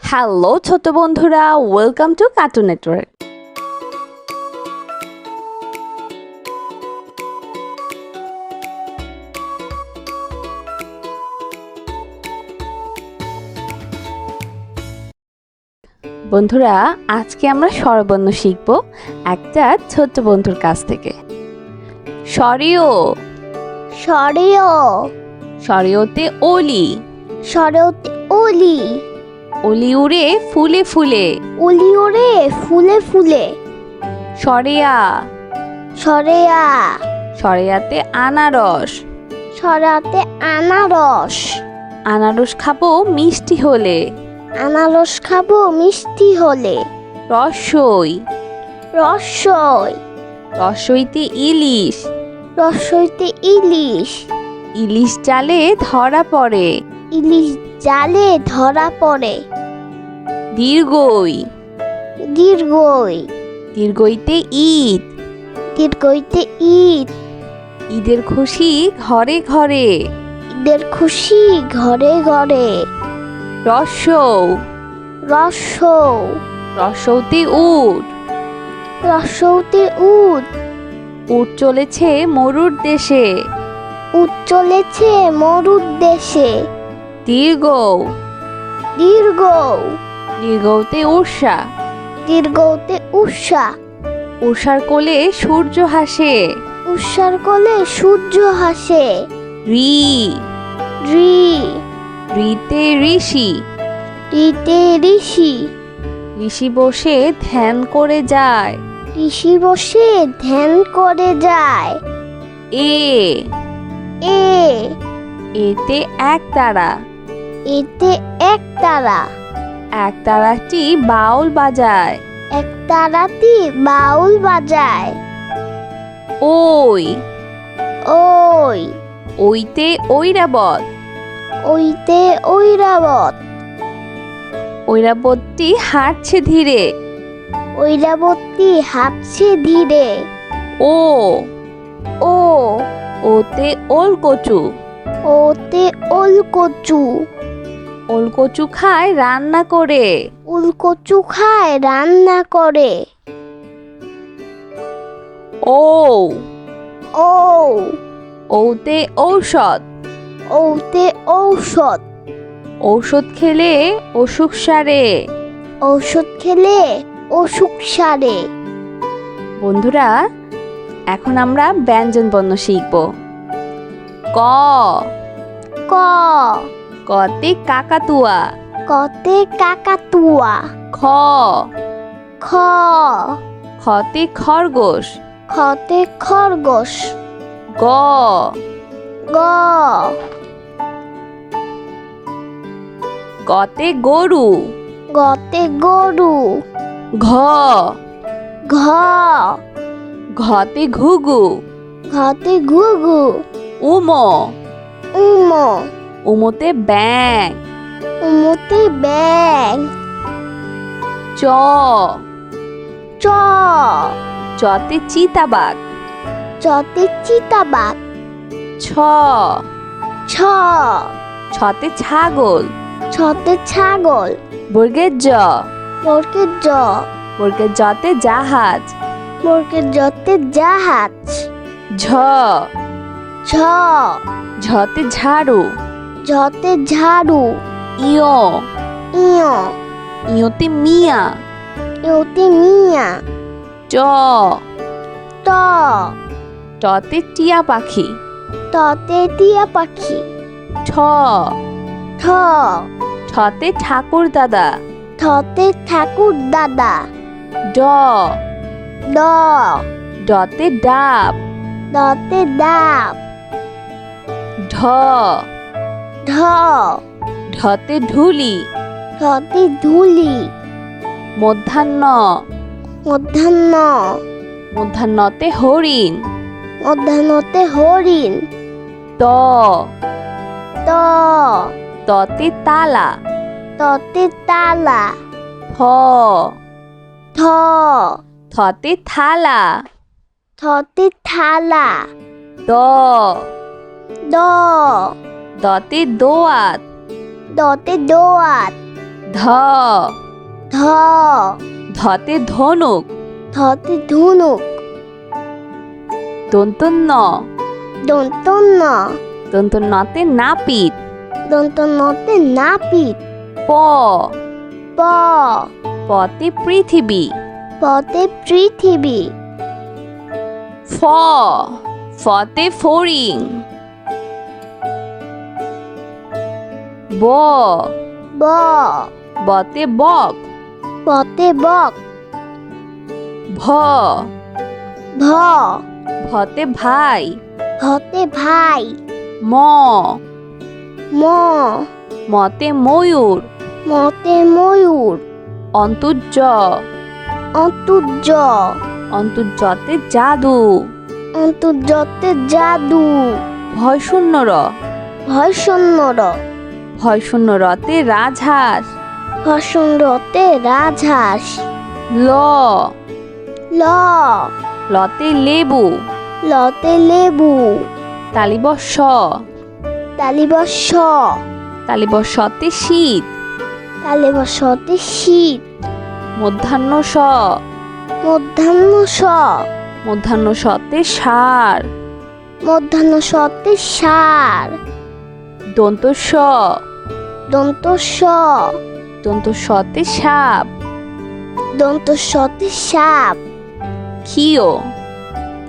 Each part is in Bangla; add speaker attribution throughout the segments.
Speaker 1: হ্যালো ছোট বন্ধুরা। ওয়েলকাম টু কার্টুন নেটওয়ার্ক বন্ধুরা আজকে আমরা স্বরবর্ণ শিখব একটা ছোট্ট বন্ধুর কাছ থেকে। সরিও
Speaker 2: সরেও
Speaker 1: সরিওতে ওলি।
Speaker 2: সরেওতে ওলি।
Speaker 1: ওলি উড়ে ফুলে ফুলে।
Speaker 2: ওলি ওরে ফুলে ফুলে।
Speaker 1: সরেয়া।
Speaker 2: সরেয়া।
Speaker 1: সরেয়াতে আনারস।
Speaker 2: সরাতে আনারস।
Speaker 1: আনারস খাব মিষ্টি হলে।
Speaker 2: আনারস খাব মিষ্টি হলে।
Speaker 1: রসই।
Speaker 2: রসই।
Speaker 1: রসইতে ইলিশ।
Speaker 2: রসইতে ইলিশ।
Speaker 1: ইলিশ জালে ধরা পড়ে।
Speaker 2: ইলিশ জালে ধরা পড়ে।
Speaker 1: দীর্ঘই।
Speaker 2: দীর্ঘই।
Speaker 1: দীর্ঘইতে ঈদ।
Speaker 2: দীর্ঘইতে ঈদ।
Speaker 1: ঈদের খুশি ঘরে ঘরে।
Speaker 2: ঈদের খুশি ঘরে ঘরে।
Speaker 1: রসৌ
Speaker 2: রসৌ
Speaker 1: রসৌতে উট।
Speaker 2: রসৌতে উদ
Speaker 1: উট চলেছে মরুর দেশে।
Speaker 2: উদ চলেছে মরুর দেশে।
Speaker 1: দীর্ঘ
Speaker 2: দীর্ঘ
Speaker 1: দীর্ঘতে উষা
Speaker 2: দীর্ঘতে উষা
Speaker 1: উষার কোলে সূর্য হাসে
Speaker 2: উষার কোলে সূর্য হাসে
Speaker 1: রি।
Speaker 2: রি।
Speaker 1: রিতে ঋষি।
Speaker 2: রিতে ঋষি।
Speaker 1: ঋষি বসে ধ্যান করে যায়।
Speaker 2: ঋষি বসে ধ্যান করে যায়।
Speaker 1: এ।
Speaker 2: এ।
Speaker 1: এতে এক তারা।
Speaker 2: এতে এক তারা।
Speaker 1: এক তারাটি বাউল বাজায়।
Speaker 2: এক তারাতি বাউল বাজায়।
Speaker 1: ওই।
Speaker 2: ওই।
Speaker 1: ওইতে ঐরাবত।
Speaker 2: ওইতে ঐরাবত।
Speaker 1: ঐরাবতটি হাঁটছে ধীরে।
Speaker 2: ঐরাবতী হাঁটছে ধীরে।
Speaker 1: ও।
Speaker 2: ও।
Speaker 1: ওতে ওল কচু
Speaker 2: ওতে ওলকচু।
Speaker 1: ওলকচু খায় রান্না করে।
Speaker 2: উলকচু খায় রান্না করে।
Speaker 1: ও
Speaker 2: ও
Speaker 1: ওতে ঔষধ।
Speaker 2: ওতে ঔষধ।
Speaker 1: ঔষধ খেলে অসুখ সারে।
Speaker 2: ঔষধ খেলে অসুখ সারে।
Speaker 1: বন্ধুরা এখন আমরা ব্যঞ্জন বর্ণ শিখব। ক।
Speaker 2: ক।
Speaker 1: কতে কাকাতুয়া।
Speaker 2: কতে কাকাতুয়া।
Speaker 1: খ।
Speaker 2: খ।
Speaker 1: খতে খরগোশ।
Speaker 2: খতে খরগোশ।
Speaker 1: গ।
Speaker 2: গ।
Speaker 1: গতে গরু।
Speaker 2: গতে গরু।
Speaker 1: ঘ।
Speaker 2: ঘ।
Speaker 1: ঘতে ঘুঘু।
Speaker 2: ঘতে ঘুঘু।
Speaker 1: উম।
Speaker 2: উম।
Speaker 1: উমতে ব্যাং
Speaker 2: উমতে ব্যাং
Speaker 1: চ।
Speaker 2: চ।
Speaker 1: চতে চিতাবাঘ।
Speaker 2: চতে চিতাবাঘ।
Speaker 1: ছ।
Speaker 2: ছ।
Speaker 1: ছতে ছাগল।
Speaker 2: ছতে ছাগল।
Speaker 1: বর্গের জ।
Speaker 2: বর্গের জ।
Speaker 1: বর্গের জতে জাহাজ।
Speaker 2: বর্গের জতে জাহাজ।
Speaker 1: ঝ।
Speaker 2: ঝ।
Speaker 1: ঝতে ঝাড়ু।
Speaker 2: ঝতে ঝাড়ু।
Speaker 1: ইয়।
Speaker 2: ইয়।
Speaker 1: ইয়তে মিয়া।
Speaker 2: ইউতে মিয়া।
Speaker 1: ট।
Speaker 2: ট।
Speaker 1: টতে টিয়া পাখি।
Speaker 2: ততে টিয়া পাখি।
Speaker 1: ঠ।
Speaker 2: ঠ।
Speaker 1: ঠতে ঠাকুর দাদা।
Speaker 2: ঠতে ঠাকুর দাদা।
Speaker 1: ড।
Speaker 2: ড।
Speaker 1: ডতে ডাব।
Speaker 2: দতে ডাব।
Speaker 1: ঢ।
Speaker 2: ঢ।
Speaker 1: ঢতে ঢুলি
Speaker 2: ঠতে ধুলি।
Speaker 1: মধ্যাহ্ন।
Speaker 2: মধ্যাহ্ন।
Speaker 1: মধ্যাহ্নতে হরিণ।
Speaker 2: মধ্যাহ্নতে হরিণ।
Speaker 1: ত।
Speaker 2: ত।
Speaker 1: ততে তালা।
Speaker 2: ততে তালা।
Speaker 1: থ
Speaker 2: থ
Speaker 1: থতে থালা।
Speaker 2: থতে থালা।
Speaker 1: দ।
Speaker 2: দ।
Speaker 1: দতে দোয়াত।
Speaker 2: দতে দোয়াত।
Speaker 1: ধ। ধ।
Speaker 2: ধ
Speaker 1: ধতে ধনুক।
Speaker 2: ধতে ধনুক।
Speaker 1: দন্ত ন
Speaker 2: দন্ত ন
Speaker 1: দন্ত নতে নাপিত।
Speaker 2: দন্ত নতে নাপিত।
Speaker 1: প।
Speaker 2: প।
Speaker 1: পতে পৃথিবী।
Speaker 2: পতে পৃথিবী।
Speaker 1: ফ। ফতে ফড়িং। ব।
Speaker 2: ব।
Speaker 1: বতে বক।
Speaker 2: পতে বক।
Speaker 1: ভ।
Speaker 2: ভ।
Speaker 1: ভতে ভাই।
Speaker 2: ভতে ভাই।
Speaker 1: ম।
Speaker 2: ম।
Speaker 1: মতে ময়ূর।
Speaker 2: মতে ময়ূর।
Speaker 1: অন্তুজ
Speaker 2: অন্তুজ
Speaker 1: অন্তুজতে জাদু।
Speaker 2: অন্তর্জতে জাদু।
Speaker 1: ভয় শূন্য র
Speaker 2: ভয় শূন্যর
Speaker 1: ভয় শূন্য রতে রাজহাঁস।
Speaker 2: ভসুন্দরতে রাজহাঁস।
Speaker 1: ল।
Speaker 2: ল।
Speaker 1: লতে লেবু।
Speaker 2: লতে লেবু।
Speaker 1: তালিবস্য
Speaker 2: তালিবস্য
Speaker 1: তালিবস্যতে শীত।
Speaker 2: তালিবস্যতে শীত।
Speaker 1: মধ্যাহ্ন স।
Speaker 2: মধ্যাহ্ন স।
Speaker 1: মধ্যাহ্ন সতে সার।
Speaker 2: মধ্যাহ্ন সতে সার।
Speaker 1: দন্ত স
Speaker 2: দন্ত স
Speaker 1: দন্ত সতে সাপ।
Speaker 2: দন্ত সতে সাপ।
Speaker 1: ক্ষিয়।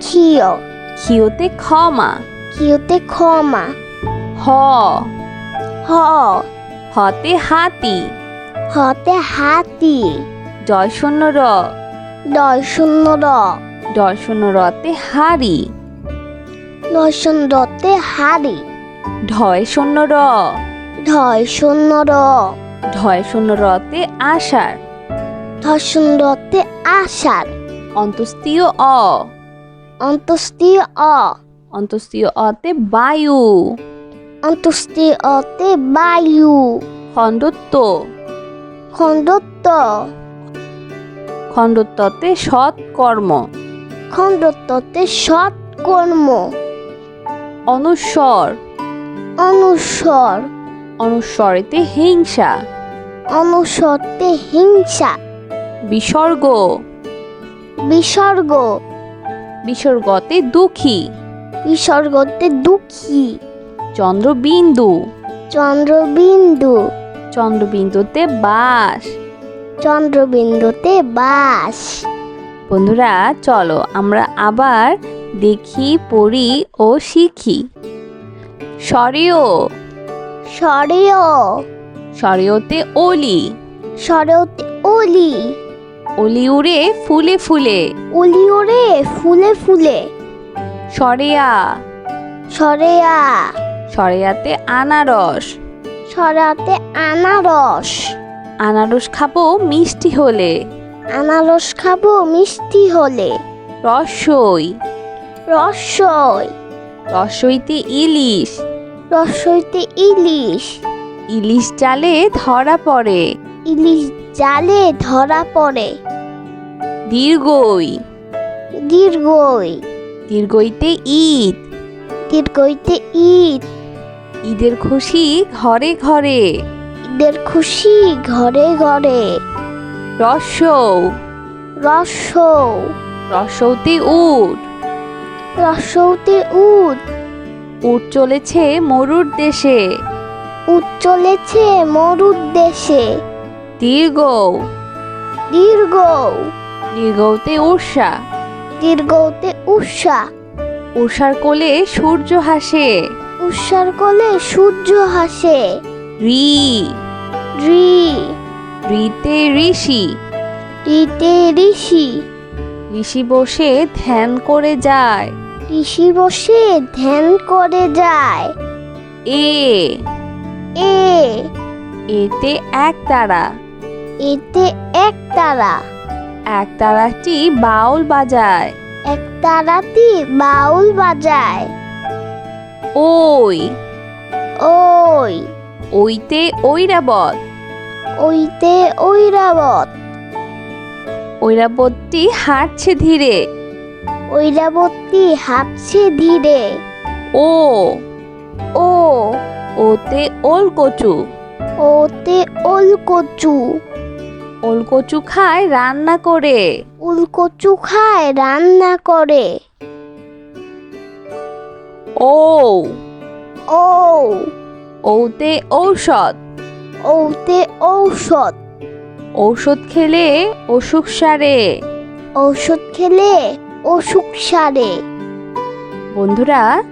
Speaker 2: ক্ষীয়।
Speaker 1: ক্ষিয়তে ক্ষমা।
Speaker 2: ক্ষীয়তে ক্ষমা।
Speaker 1: হ।
Speaker 2: হ।
Speaker 1: হতে হাতি।
Speaker 2: হতে হাতি।
Speaker 1: জয় শূন্য র
Speaker 2: দয় শূন্য র
Speaker 1: শূন্য রতে হাড়ি
Speaker 2: দয় শূন্যতে হাড়ি
Speaker 1: ঢয় শূন্য র
Speaker 2: ঢয় শূন্য র।
Speaker 1: ঢয় শূন্য রতে আষাঢ়।
Speaker 2: ধয় শূন্যতে আষাঢ়।
Speaker 1: অন্তস্তীয় অ।
Speaker 2: অন্তস্তীয় অ।
Speaker 1: অন্তস্তীয় অতে বায়ু।
Speaker 2: অন্তস্তীয় অতে বায়ু।
Speaker 1: খণ্ডত্ব।
Speaker 2: খণ্ডত্ব।
Speaker 1: খণ্ডত্বতে সৎ কর্ম।
Speaker 2: খণ্ডত্বতে সৎ কর্ম।
Speaker 1: অনুস্বর।
Speaker 2: অনুস্বর।
Speaker 1: অনুস্বরেতে হিংসা।
Speaker 2: অনুসরতে হিংসা।
Speaker 1: বিসর্গ।
Speaker 2: বিসর্গ।
Speaker 1: বিসর্গতে দুঃখী।
Speaker 2: বিসর্গতে দুঃখী।
Speaker 1: চন্দ্রবিন্দু।
Speaker 2: চন্দ্রবিন্দু।
Speaker 1: চন্দ্রবিন্দুতে বাস।
Speaker 2: চন্দ্রবিন্দুতে বাস।
Speaker 1: বন্ধুরা চলো আমরা আবার দেখি পড়ি ও শিখি। সরেও
Speaker 2: সরেও।
Speaker 1: সরেওতে অলি
Speaker 2: সরেওতে ওলি।
Speaker 1: ওলি উড়ে ফুলে ফুলে।
Speaker 2: ওলি ওরে ফুলে ফুলে।
Speaker 1: সরেয়া।
Speaker 2: সরেয়া।
Speaker 1: সরেয়াতে আনারস।
Speaker 2: সরাতে আনারস।
Speaker 1: আনারস খাব মিষ্টি হলে।
Speaker 2: আনারস খাব মিষ্টি হলে।
Speaker 1: রসই
Speaker 2: রসই
Speaker 1: রসইতে ইলিশ।
Speaker 2: রসইতে ইলিশ।
Speaker 1: ইলিশ জালে ধরা পড়ে।
Speaker 2: ইলিশ জালে ধরা পড়ে।
Speaker 1: দীর্ঘই।
Speaker 2: দীর্ঘই।
Speaker 1: দীর্ঘইতে ঈদ।
Speaker 2: দীর্ঘইতে ঈদ।
Speaker 1: ঈদের খুশি ঘরে ঘরে।
Speaker 2: ঈদের খুশি ঘরে ঘরে।
Speaker 1: রসৌ
Speaker 2: রসৌ
Speaker 1: রসৌতে উট।
Speaker 2: রসৌতে উদ
Speaker 1: উট চলেছে মরুর দেশে।
Speaker 2: উদ চলেছে মরুর দেশে।
Speaker 1: দীর্ঘ।
Speaker 2: দীর্ঘ।
Speaker 1: দীর্ঘতে উষা
Speaker 2: দীর্ঘতে উষা
Speaker 1: উষার কোলে সূর্য হাসে
Speaker 2: উষার কোলে সূর্য হাসে
Speaker 1: রি।
Speaker 2: রি।
Speaker 1: রিতে ঋষি।
Speaker 2: রিতে ঋষি।
Speaker 1: ঋষি বসে ধ্যান করে যায়।
Speaker 2: ঋষি বসে ধ্যান করে যায়।
Speaker 1: এ।
Speaker 2: এ।
Speaker 1: এতে এক তারা।
Speaker 2: এতে এক তারা।
Speaker 1: এক তারাটি বাউল বাজায়।
Speaker 2: এক তারাতি বাউল বাজায়।
Speaker 1: ওই।
Speaker 2: ওই।
Speaker 1: ওইতে ঐরাবত।
Speaker 2: ওইতে ঐরাবত।
Speaker 1: ঐরাবতটি হাঁটছে ধীরে।
Speaker 2: ঐরাবতী হাঁটছে ধীরে।
Speaker 1: ও।
Speaker 2: ও।
Speaker 1: ওতে ওল কচু
Speaker 2: ওতে ওলকচু।
Speaker 1: ওলকচু খায় রান্না করে।
Speaker 2: উলকচু খায় রান্না করে।
Speaker 1: ও।
Speaker 2: ও।
Speaker 1: ওতে ঔষধ।
Speaker 2: ওতে ঔষধ।
Speaker 1: ঔষধ খেলে অসুখ সারে।
Speaker 2: ঔষধ খেলে অসুখ সারে।
Speaker 1: বন্ধুরা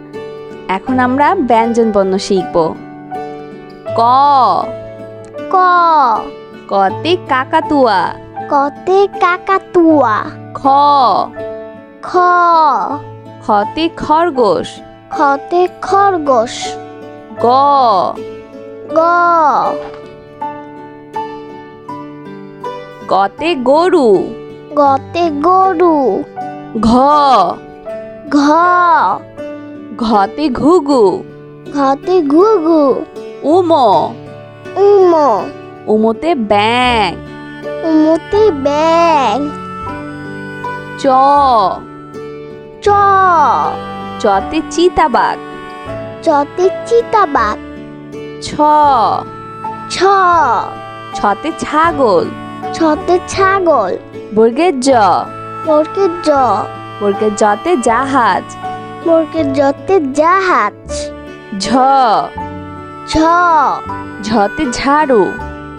Speaker 1: এখন আমরা ব্যঞ্জন বর্ণ শিখব। ক।
Speaker 2: ক।
Speaker 1: কতে কাকাতুয়া।
Speaker 2: কতে কাকাতুয়া।
Speaker 1: খ।
Speaker 2: খ।
Speaker 1: খতে খরগোশ।
Speaker 2: খতে খরগোশ।
Speaker 1: গ।
Speaker 2: গ।
Speaker 1: গতে গরু।
Speaker 2: গতে গরু।
Speaker 1: ঘ।
Speaker 2: ঘ।
Speaker 1: ঘতে ঘুঘু।
Speaker 2: ঘতে ঘুঘু।
Speaker 1: উম।
Speaker 2: উম।
Speaker 1: উমতে ব্যাং
Speaker 2: উমতে ব্যাং
Speaker 1: চ।
Speaker 2: চ।
Speaker 1: চতে চিতাবাঘ।
Speaker 2: চতে চিতাবাঘ।
Speaker 1: ছ।
Speaker 2: ছ।
Speaker 1: ছতে ছাগল।
Speaker 2: ছতে ছাগল।
Speaker 1: বর্গের জ।
Speaker 2: বর্গের জ।
Speaker 1: বর্গের জতে জাহাজ।
Speaker 2: বর্গের জতে জাহাজ।
Speaker 1: ঝ।
Speaker 2: ঝ।
Speaker 1: ঝতে ঝাড়ু।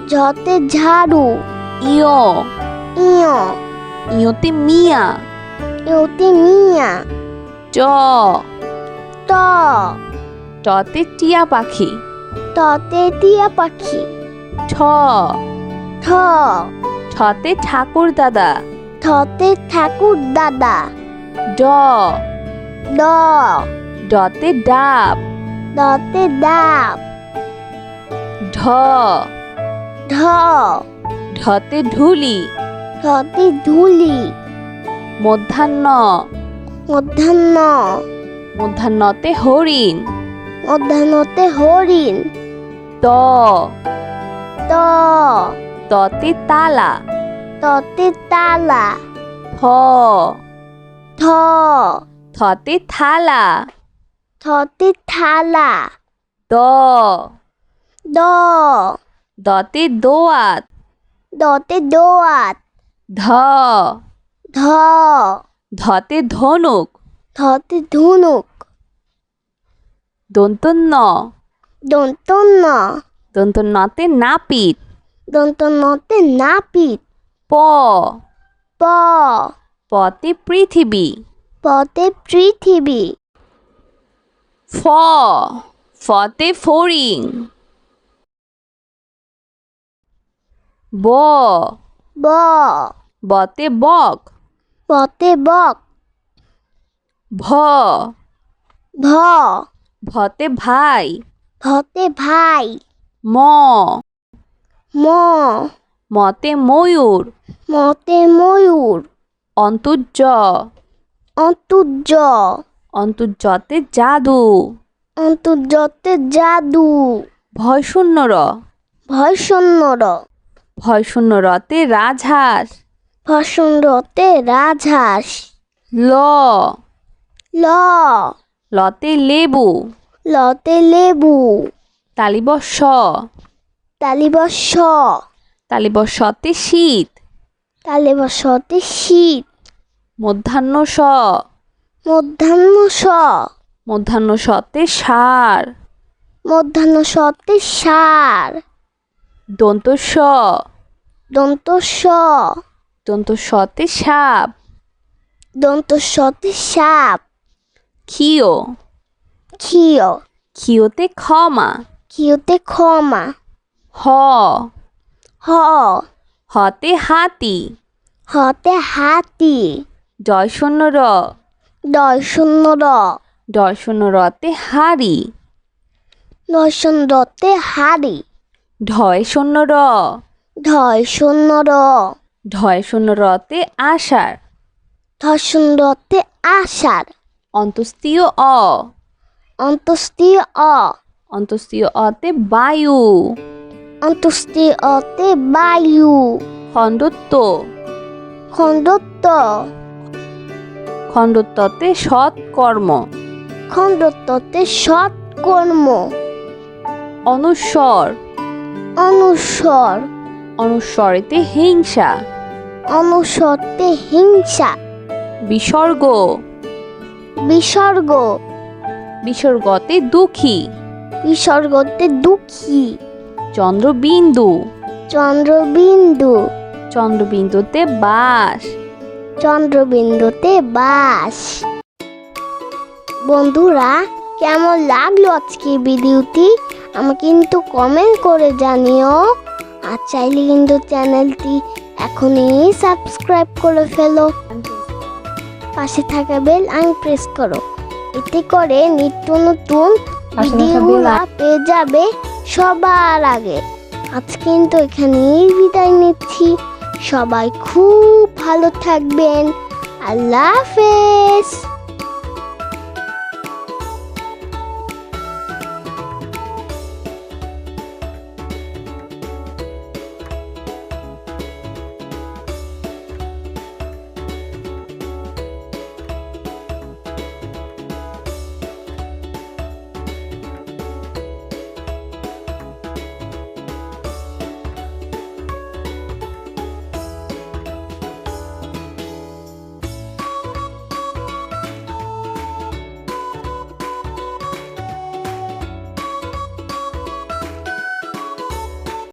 Speaker 2: ঝতে ঝাড়ু।
Speaker 1: ইয়।
Speaker 2: ইয়।
Speaker 1: ইয়তে মিয়া।
Speaker 2: ইউতে মিয়া।
Speaker 1: ট
Speaker 2: ট
Speaker 1: টতে টিয়া পাখি।
Speaker 2: ততে টিয়া পাখি।
Speaker 1: ঠ।
Speaker 2: ঠ।
Speaker 1: ঠতে ঠাকুর দাদা।
Speaker 2: ঠতে ঠাকুর দাদা।
Speaker 1: ড।
Speaker 2: ড।
Speaker 1: ডতে ডাব।
Speaker 2: দতে ডাব।
Speaker 1: ঢ।
Speaker 2: ঢ।
Speaker 1: ঢতে ঢুলি
Speaker 2: ঢতে ধুলি।
Speaker 1: মধ্যাহ্ন।
Speaker 2: মধ্যাহ্ন।
Speaker 1: মধ্যাহ্নতে হরিণ।
Speaker 2: মধ্যাহ্নতে হরিণ।
Speaker 1: ত।
Speaker 2: ত।
Speaker 1: ততে তালা।
Speaker 2: ততে তালা
Speaker 1: থ।
Speaker 2: থ।
Speaker 1: থতে থালা
Speaker 2: থতে থালা
Speaker 1: দ।
Speaker 2: দ।
Speaker 1: দতে দোয়াত।
Speaker 2: দতে দোয়াত।
Speaker 1: ধ।
Speaker 2: ধ।
Speaker 1: ধতে ধনুক।
Speaker 2: ধতে ধনুক।
Speaker 1: দন্তন্য
Speaker 2: দন্তন্য
Speaker 1: দন্তন্যতে নাপিত।
Speaker 2: দন্তন্যতে নাপিত।
Speaker 1: প।
Speaker 2: প।
Speaker 1: পতে পৃথিবী।
Speaker 2: পতে পৃথিবী।
Speaker 1: ফ। ফতে ফড়িং। ব।
Speaker 2: ব।
Speaker 1: বতে বক।
Speaker 2: পতে বক।
Speaker 1: ভ।
Speaker 2: ভ।
Speaker 1: ভতে ভাই।
Speaker 2: ভতে ভাই।
Speaker 1: ম।
Speaker 2: ম।
Speaker 1: মতে ময়ূর।
Speaker 2: মতে ময়ূর।
Speaker 1: অন্তুজ
Speaker 2: অন্তুজ
Speaker 1: অন্তুজতে জাদু।
Speaker 2: অন্তর্জতে জাদু।
Speaker 1: ভয় শূন্য র
Speaker 2: ভয় শূন্যর
Speaker 1: ভয় শূন্য রতে রাজহাঁস।
Speaker 2: ভসুন্দরতে রাজহাঁস।
Speaker 1: ল।
Speaker 2: ল।
Speaker 1: লতে লেবু।
Speaker 2: লতে লেবু।
Speaker 1: তালিবস্য।
Speaker 2: তালিবস্য
Speaker 1: তালিবস্যতে শীত।
Speaker 2: তালিবস্যতে শীত।
Speaker 1: মধ্যাহ্ন স।
Speaker 2: মধ্যাহ্ন স।
Speaker 1: মধ্যাহ্ন সতে সার।
Speaker 2: মধ্যাহ্ন সতে সার।
Speaker 1: দন্ত স।
Speaker 2: দন্ত স।
Speaker 1: দন্ত সতে সাপ।
Speaker 2: দন্ত সতে সাপ।
Speaker 1: ক্ষিয়।
Speaker 2: ক্ষীয়।
Speaker 1: ক্ষিয়তে ক্ষমা।
Speaker 2: ক্ষীয়তে ক্ষমা।
Speaker 1: হ।
Speaker 2: হ
Speaker 1: হতে হাতি।
Speaker 2: হতে হাতি।
Speaker 1: জয় শূন্য র।
Speaker 2: দয় শূন্য র।
Speaker 1: ডয় শূন্য রতে হাড়ি
Speaker 2: দর্শন দত্তে হাড়ি
Speaker 1: ঢয় শূন্য র।
Speaker 2: ঢয় শূন্য র।
Speaker 1: ঢয় শূন্য রতে আষাঢ়।
Speaker 2: ধর্ষণ দত্তে আষাঢ়।
Speaker 1: অন্তস্তীয় অ।
Speaker 2: অন্তস্তীয় অ
Speaker 1: অন্তস্তীয় অতে বায়ু।
Speaker 2: অন্তস্তীয় অতে বায়ু।
Speaker 1: খণ্ডত্ব।
Speaker 2: খণ্ডত্ব।
Speaker 1: খণ্ডত্বতে সৎ কর্ম।
Speaker 2: খণ্ডত্বতে সৎ কর্ম।
Speaker 1: অনুস্বর।
Speaker 2: অনুস্বর।
Speaker 1: অনুস্বরেতে হিংসা।
Speaker 2: অনুস্বরতে হিংসা।
Speaker 1: বিসর্গ।
Speaker 2: বিসর্গ।
Speaker 1: বিসর্গতে দুঃখী।
Speaker 2: বিসর্গতে দুঃখী।
Speaker 1: চন্দ্রবিন্দু।
Speaker 2: চন্দ্রবিন্দু।
Speaker 1: চন্দ্রবিন্দুতে বাস।
Speaker 2: চন্দ্রবিন্দুতে বাস। বন্ধুরা কেমন লাগল আজকে ভিডিওটি? আমাকে কিন্তু কমেন্ট করে জানিও। আর চাইলে কিন্তু চ্যানেলটি এখনই সাবস্ক্রাইব করে ফেলো। পাশে থাকা বেল আইন প্রেস করো। এতে করে নিত্য নতুন ভিডিওগুলো পেয়ে যাবে। সবার আগে। আজ কিন্তু এখানেই বিদায় নিচ্ছি। সবাই খুব ভালো থাকবেন। আল্লাহ হাফেজ।